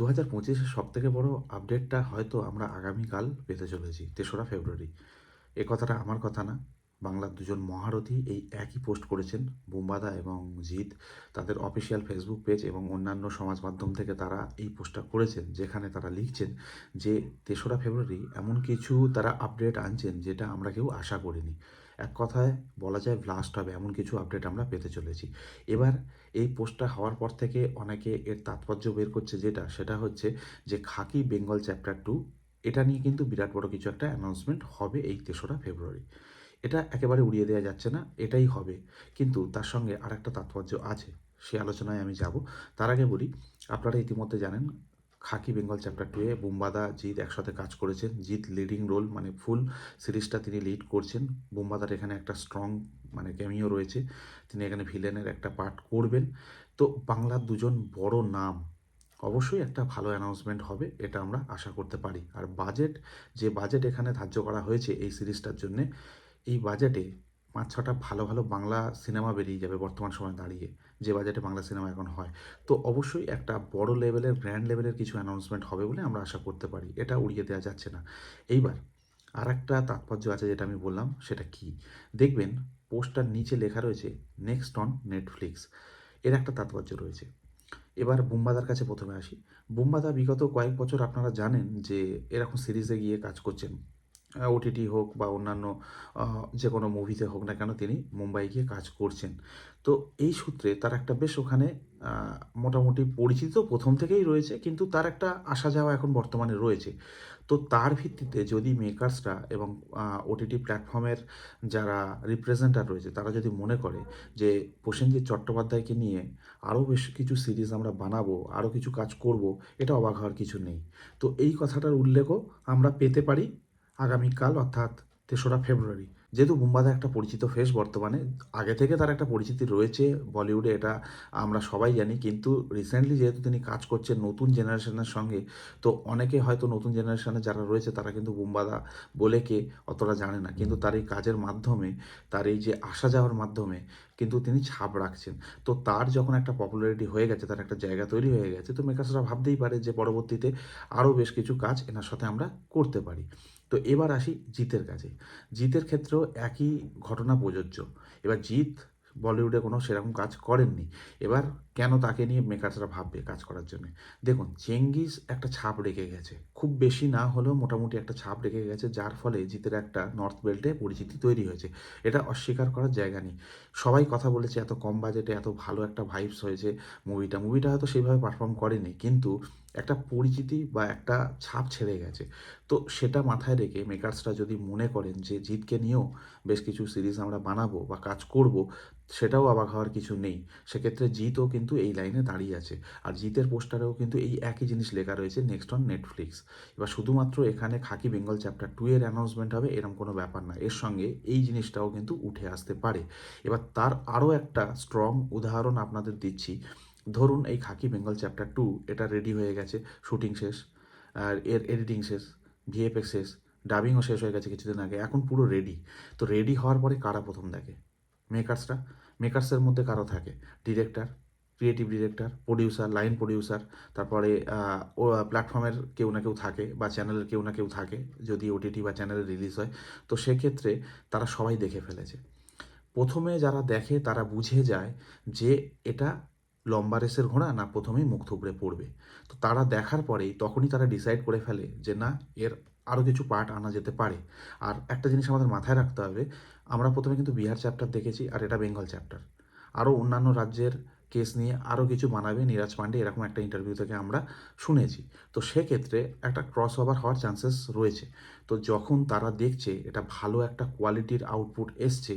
দু হাজার পঁচিশের সব থেকে বড় আপডেটটা হয়তো আমরা আগামীকাল পেতে চলেছি, তেসরা ফেব্রুয়ারি। এ কথাটা আমার কথা না। বাংলার দুজন মহারথী এই একই পোস্ট করেছেন, বুম্বাদা এবং জিৎ। তাদের অফিসিয়াল ফেসবুক পেজ এবং অন্যান্য সমাজ মাধ্যম থেকে তারা এই পোস্টটা করেছেন, যেখানে তারা লিখছেন যে, তেসরা ফেব্রুয়ারি এমন কিছু তারা আপডেট আনছেন যেটা আমরা কেউ আশা করিনি। এক কথায় বলা যায় ব্লাস্ট হবে এমন কিছু আপডেট আমরা পেতে চলেছি। এবার এই পোস্টটা হওয়ার পর থেকে অনেকে এর তাৎপর্য বের করছে যেটা, সেটা হচ্ছে যে খাকি বেঙ্গল চ্যাপ্টার টু, এটা নিয়ে কিন্তু বিরাট বড় কিছু একটা অ্যানাউন্সমেন্ট হবে এই তেসরা ফেব্রুয়ারি। এটা একেবারে উড়িয়ে দেওয়া যাচ্ছে না, এটাই হবে। কিন্তু তার সঙ্গে আর একটা তাৎপর্য আছে, সে আলোচনায় আমি যাব। তার আগে বলি, আপনারা ইতিমধ্যে জানেন খাকি বেঙ্গল চ্যাপ্টার টুয়ে বুম্বাদা জিৎ একসাথে কাজ করেছেন। জিৎ লিডিং রোল মানে ফুল সিরিজটা তিনি লিড করছেন। বুম্বাদার এখানে একটা স্ট্রং মানে ক্যামিও রয়েছে। তিনি এখানে ভিলেনের একটা পার্ট করবেন। তো বাংলার দুজন বড় নাম, অবশ্যই একটা ভালো অ্যানাউন্সমেন্ট হবে, এটা আমরা আশা করতে পারি। আর বাজেট যে বাজেট এখানে ধার্য করা হয়েছে এই সিরিজটার জন্যে, এই বাজেটে পাঁচ ছটা ভালো ভালো বাংলা সিনেমা বেরিয়ে যাবে বর্তমান সময় দাঁড়িয়ে। যে বাজেটে বাংলা সিনেমা এখন হয়। তো অবশ্যই একটা বড় লেভেলের, গ্র্যান্ড লেভেলের কিছু অ্যানাউন্সমেন্ট হবে বলে আমরা আশা করতে পারি। এটা উড়িয়ে দেওয়া যাচ্ছে না। এইবার আর একটা তাৎপর্য আছে যেটা আমি বললাম, সেটা কি? দেখবেন, পোস্টার নিচে লেখা রয়েছে নেক্সট অন নেটফ্লিক্স এর একটা তাৎপর্য রয়েছে। এবার বুম্বাদার কাছে প্রথমে আসি। বুম্বাদা বিগত কয়েক বছর আপনারা জানেন যে এরকম সিরিজে গিয়ে কাজ করছেন। ওটিটি হোক বা অন্যান্য যে কোনো মুভিতে হোক না কেন তিনি মুম্বাই গিয়ে কাজ করছেন। তো এই সূত্রে তার একটা বেশ ওখানে মোটামুটি পরিচিত প্রথম থেকেই রয়েছে, কিন্তু তার একটা আসা যাওয়া এখন বর্তমানে রয়েছে। তো তার ভিত্তিতে যদি মেকার্সরা এবং ওটিটি প্ল্যাটফর্মের যারা রিপ্রেজেন্টার রয়েছে, তারা যদি মনে করে যে প্রসেনজিৎ চট্টোপাধ্যায়কে নিয়ে আরও বেশ কিছু সিরিজ আমরা বানাবো, আরও কিছু কাজ করব, এটা অবাক হওয়ার কিছু নেই। তো এই কথাটার উল্লেখও আমরা পেতে পারি। আগামীকাল, অর্থাৎ তেসরা ফেব্রুয়ারি। যেহেতু বুম্বাদা একটা পরিচিত ফেস বর্তমানে, আগে থেকে তার একটা পরিচিতি রয়েছে বলিউডে, এটা আমরা সবাই জানি, কিন্তু রিসেন্টলি যেহেতু তিনি কাজ করছেন নতুন জেনারেশনের সঙ্গে, তো অনেকে হয়তো নতুন জেনারেশনে যারা রয়েছে, তারা কিন্তু বুম্বাদা বলে কে অতটা জানে না। কিন্তু তার এই কাজের মাধ্যমে, তার এই যে আসা যাওয়ার মাধ্যমে কিন্তু তিনি ছাপ রাখছেন। তো তার যখন একটা পপুলারিটি হয়ে গেছে, তার একটা জায়গা তৈরি হয়ে গেছে, তো মেকার্সরা ভাবতেই পারে যে পরবর্তীতে আরও বেশ কিছু কাজ এনার সাথে আমরা করতে পারি। তো এবার আসি জিতের কাছে। জিতের ক্ষেত্রেও একই ঘটনা প্রযোজ্য। এবার জিত বলিউডে কোনো সেরকম কাজ করেননি। এবার কেন তাকে নিয়ে মেকার্সরা ভাববে কাজ করার জন্য? দেখুন, চেঙ্গিস একটা ছাপ রেখে গেছে। খুব বেশি না হলেও মোটামুটি একটা ছাপ রেখে গেছে, যার ফলে জিতের একটা নর্থ বেল্টে পরিচিতি তৈরি হয়েছে। এটা অস্বীকার করার জায়গা নেই। সবাই কথা বলেছে, এত কম বাজেটে এত ভালো একটা ভাইবস হয়েছে। মুভিটা মুভিটা হয়তো সেইভাবে পারফর্ম করেনি, কিন্তু একটা পরিচিতি বা একটা ছাপ ছেড়ে গেছে। তো সেটা মাথায় রেখে মেকার্সরা যদি মনে করেন যে জিতকে নিয়েও বেশ কিছু সিরিজ আমরা বানাবো বা কাজ করব, সেটাও অবাক হওয়ার কিছু নেই। সেক্ষেত্রে জিতও কিন্তু এই লাইনে দাঁড়িয়ে আছে। আর জিতের পোস্টারেও কিন্তু এই একই জিনিস লেখা রয়েছে নেক্সট অন নেটফ্লিক্স এবার শুধুমাত্র এখানে খাকি বেঙ্গল চ্যাপ্টার টু এর অ্যানাউন্সমেন্ট হবে এরকম কোনো ব্যাপার না। এর সঙ্গে এই জিনিসটাও কিন্তু উঠে আসতে পারে। এবার তার আরও একটা স্ট্রং উদাহরণ আপনাদের দিচ্ছি। ধরুন এই খাকি বেঙ্গল চ্যাপ্টার টু এটা রেডি হয়ে গেছে শুটিং শেষ, আর এর এডিটিং শেষ ভিএফএক্স শেষ ডাবিংও শেষ হয়ে গেছে কিছুদিন আগে, এখন পুরো রেডি তো রেডি হওয়ার পরে কারা প্রথম দেখে? মেকার্সরা মেকার্সের মধ্যে কারও থাকে? Director creative director producer line producer তারপরে ও প্ল্যাটফর্মের কেউ না কেউ থাকে, বা চ্যানেলের কেউ না কেউ থাকে, যদি ওটিটি বা চ্যানেলে রিলিজ হয়। তো সেক্ষেত্রে তারা সবাই দেখে ফেলেছে। প্রথমে যারা দেখে, তারা বুঝে যায় যে এটা লম্বা রেসের ঘোড়া না প্রথমেই মুখ থুবড়ে পড়বে। তো তারা দেখার পরেই তখনই তারা ডিসাইড করে ফেলে যে না, এর আরও কিছু পার্ট আনা যেতে পারে। আর একটা জিনিস আমাদের মাথায় রাখতে হবে, আমরা প্রথমে কিন্তু বিহার চ্যাপ্টার দেখেছি আর এটা বেঙ্গল চ্যাপ্টার আরও অন্যান্য রাজ্যের কেস নিয়ে আরও কিছু বানাবে নীরাজ পান্ডে এরকম একটা ইন্টারভিউ থেকে আমরা শুনেছি। তো সেক্ষেত্রে একটা ক্রস ওভার হওয়ার চান্সেস রয়েছে। তো যখন তারা দেখছে এটা ভালো একটা কোয়ালিটির আউটপুট এসছে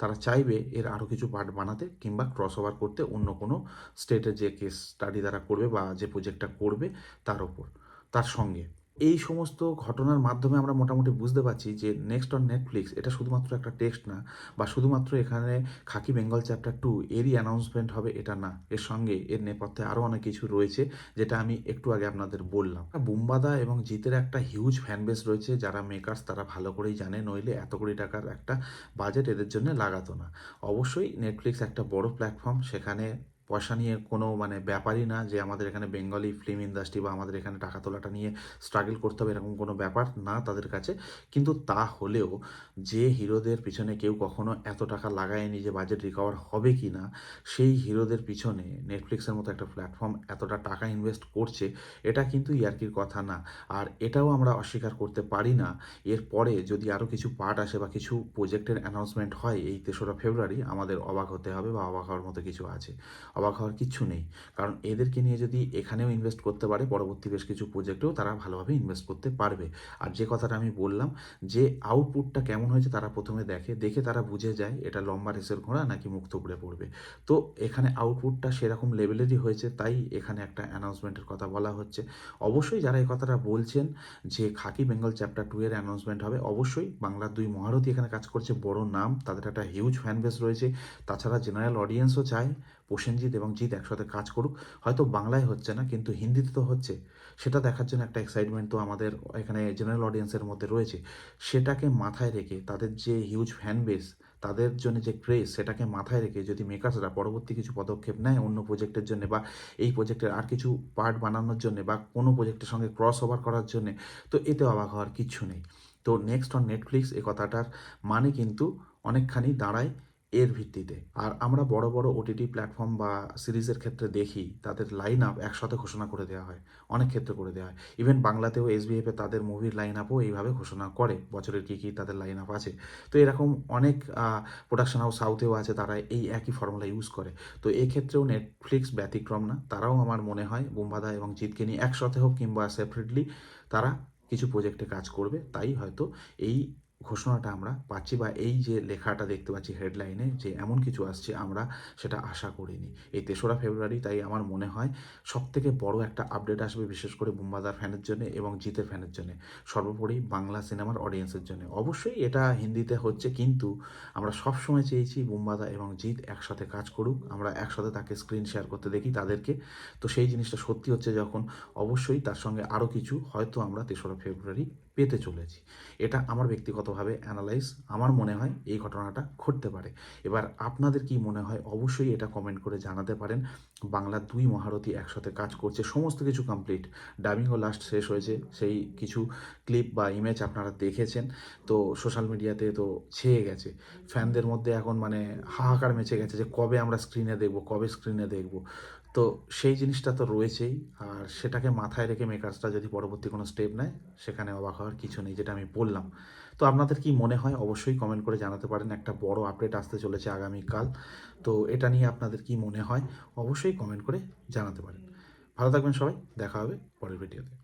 তারা চাইবে এর আরও কিছু পার্ট বানাতে কিংবা ক্রস ওভার করতে অন্য কোনো স্টেটের যে কেস স্টাডি তারা করবে বা যে প্রজেক্টটা করবে তার ওপর তার সঙ্গে। এই সমস্ত ঘটনার মাধ্যমে আমরা মোটামুটি বুঝতে পারছি যে নেক্সট অন নেটফ্লিক্স এটা শুধুমাত্র একটা টেক্সট না, বা শুধুমাত্র এখানে খাকি বেঙ্গল চ্যাপ্টার টু এরই অ্যানাউন্সমেন্ট হবে এটা না। এর সঙ্গে এর নেপথ্যে আরও অনেক কিছু রয়েছে, যেটা আমি একটু আগে আপনাদের বললাম। বুম্বাদা এবং জিতের একটা হিউজ ফ্যান বেস রয়েছে, যারা মেকার্স তারা ভালো করেই জানে, নইলে এত কোটি টাকার একটা বাজেট এদের জন্য লাগাতো না। অবশ্যই নেটফ্লিক্স একটা বড় প্ল্যাটফর্ম সেখানে পয়সা নিয়ে কোনো মানে ব্যাপারই না যে আমাদের এখানে বেঙ্গলি ফিল্ম ইন্ডাস্ট্রি বা আমাদের এখানে টাকা তোলাটা নিয়ে স্ট্রাগল করতে হবে, এরকম কোনো ব্যাপার না তাদের কাছে। কিন্তু তা হলেও যে হিরোদের পিছনে কেউ কখনো এত টাকা লাগায়নি যে বাজেট রিকভার হবে কি না, সেই হিরোদের পিছনে নেটফ্লিক্সের মতো একটা প্ল্যাটফর্ম এতটা টাকা ইনভেস্ট করছে, এটা কিন্তু ইয়ার্কির কথা না। আর এটাও আমরা অস্বীকার করতে পারি না। এরপরে যদি আরও কিছু পার্ট আসে বা কিছু প্রজেক্টের অ্যানাউন্সমেন্ট হয়, এই তেসরা ফেব্রুয়ারি আমাদের অবাক হতে হবে বা অবাক হওয়ার মতো কিছু আছে। অবাক হওয়ার কিছু নেই। কারণ এদেরকে নিয়ে যদি এখানেও ইনভেস্ট করতে পারে, পরবর্তী বেশ কিছু প্রজেক্টেও তারা ভালোভাবে ইনভেস্ট করতে পারবে। আর যে কথাটা আমি বললাম, যে আউটপুটটা কেমন হয়েছে তারা প্রথমে দেখে দেখে তারা বুঝে যায় এটা লম্বা রেসের ঘোড়া নাকি মুক্ত উপড়ে পড়বে। তো এখানে আউটপুটটা সেরকম লেভেলেরই হয়েছে, তাই এখানে একটা অ্যানাউন্সমেন্টের কথা বলা হচ্ছে। অবশ্যই যারা এই কথাটা বলছেন যে খাকি বেঙ্গল চ্যাপ্টার টু এর অ্যানাউন্সমেন্ট হবে, অবশ্যই বাংলার দুই মহারথী এখানে কাজ করছে, বড় নাম, তাদের একটা হিউজ ফ্যান বেস রয়েছে। তাছাড়া জেনারেল অডিয়েন্সও চায় প্রসেনজিৎ এবং জিৎ একসাথে কাজ করুক, হয়তো বাংলায় হচ্ছে না, কিন্তু হিন্দিতে তো হচ্ছে। সেটা দেখার জন্য একটা এক্সাইটমেন্ট তো আমাদের এখানে জেনারেল অডিয়েন্সের মধ্যে রয়েছে। সেটাকে মাথায় রেখে তাদের যে হিউজ ফ্যান বেস তাদের জন্য যে ক্রেজ সেটাকে মাথায় রেখে যদি মেকার্সরা পরবর্তী কিছু পদক্ষেপ নেয় অন্য প্রজেক্টের জন্য বা এই প্রজেক্টের আর কিছু পার্ট বানানোর জন্য বা কোনো প্রজেক্টের সঙ্গে ক্রস ওভার করার জন্য, তো এতে অবাক হওয়ার কিচ্ছু নেই। তো নেক্সট অন নেটফ্লিক্স এ কথাটার মানে কিন্তু অনেকখানি দাঁড়ায়। এর ভিত্তিতে। আর আমরা বড় বড় ওটিটি প্ল্যাটফর্ম বা সিরিজের ক্ষেত্রে দেখি, তাদের লাইন আপ একসাথে ঘোষণা করে দেওয়া হয়, অনেক ক্ষেত্রে করে দেওয়া হয়। ইভেন বাংলাতেও এসবিএফে তাদের মুভির লাইন আপও এইভাবে ঘোষণা করে, বছরের কী কী তাদের লাইন আপ আছে। তো এরকম অনেক প্রোডাকশন হাউস সাউথেও আছে, তারা এই একই ফর্মুলা ইউজ করে। তো এই ক্ষেত্রেও নেটফ্লিক্স ব্যতিক্রম না। তারাও আমার মনে হয় বুম্বাদা এবং জিতকে নিয়ে একসাথে হোক কিংবা সেপারেটলি তারা কিছু প্রজেক্টে কাজ করবে। তাই হয়তো এই ঘোষণাটা আমরা পাচ্ছি বা এই যে লেখাটা দেখতে পাচ্ছি হেডলাইনে যে এমন কিছু আসছে আমরা সেটা আশা করিনি। এই তেসরা ফেব্রুয়ারি তাই আমার মনে হয় সব থেকে বড় একটা আপডেট আসবে বিশেষ করে বুম্বাদার ফ্যানের জন্য এবং জিতের ফ্যানের জন্য। সর্বোপরি বাংলা সিনেমার অডিয়েন্সের জন্য। অবশ্যই এটা হিন্দিতে হচ্ছে কিন্তু আমরা সব সময় চেয়েছি বুম্বাদা এবং জিৎ একসাথে কাজ করুক, আমরা একসাথে তাকে স্ক্রিন শেয়ার করতে দেখি তাদেরকে। তো সেই জিনিসটা সত্যি হচ্ছে যখন অবশ্যই তার সঙ্গে আরও কিছু হয়তো আমরা তেসরা ফেব্রুয়ারি পেতে চলেছি। এটা আমার ব্যক্তিগতভাবে অ্যানালাইজ আমার মনে হয় এই ঘটনাটা ঘটতে পারে। এবার আপনাদের কি মনে হয় অবশ্যই এটা কমেন্ট করে জানাতে পারেন। বাংলার দুই মহারথী একসাথে কাজ করছে, সমস্ত কিছু কমপ্লিট ডাবিংও লাস্ট শেষ হয়েছে, সেই কিছু ক্লিপ বা ইমেজ আপনারা দেখেছেন। তো সোশ্যাল মিডিয়াতে তো ছেয়ে গেছে। ফ্যানদের মধ্যে এখন মানে হাহাকার মেচে গেছে যে কবে আমরা স্ক্রিনে দেখব, কবে স্ক্রিনে দেখব। তো সেই জিনিসটা তো রয়েছেই। আর সেটাকে মাথায় রেখে মেকার্সটা যদি পরবর্তী কোনো স্টেপ নেয়, সেখানে অবাক হওয়ার কিছু নেই, যেটা আমি বললাম। তো আপনাদের কি মনে হয়, অবশ্যই কমেন্ট করে জানাতে পারেন। একটা বড় আপডেট আসতে চলেছে আগামীকাল। তো এটা নিয়ে আপনাদের কি মনে হয়, অবশ্যই কমেন্ট করে জানাতে পারেন। ভালো থাকবেন সবাই, দেখা হবে পরের ভিডিওতে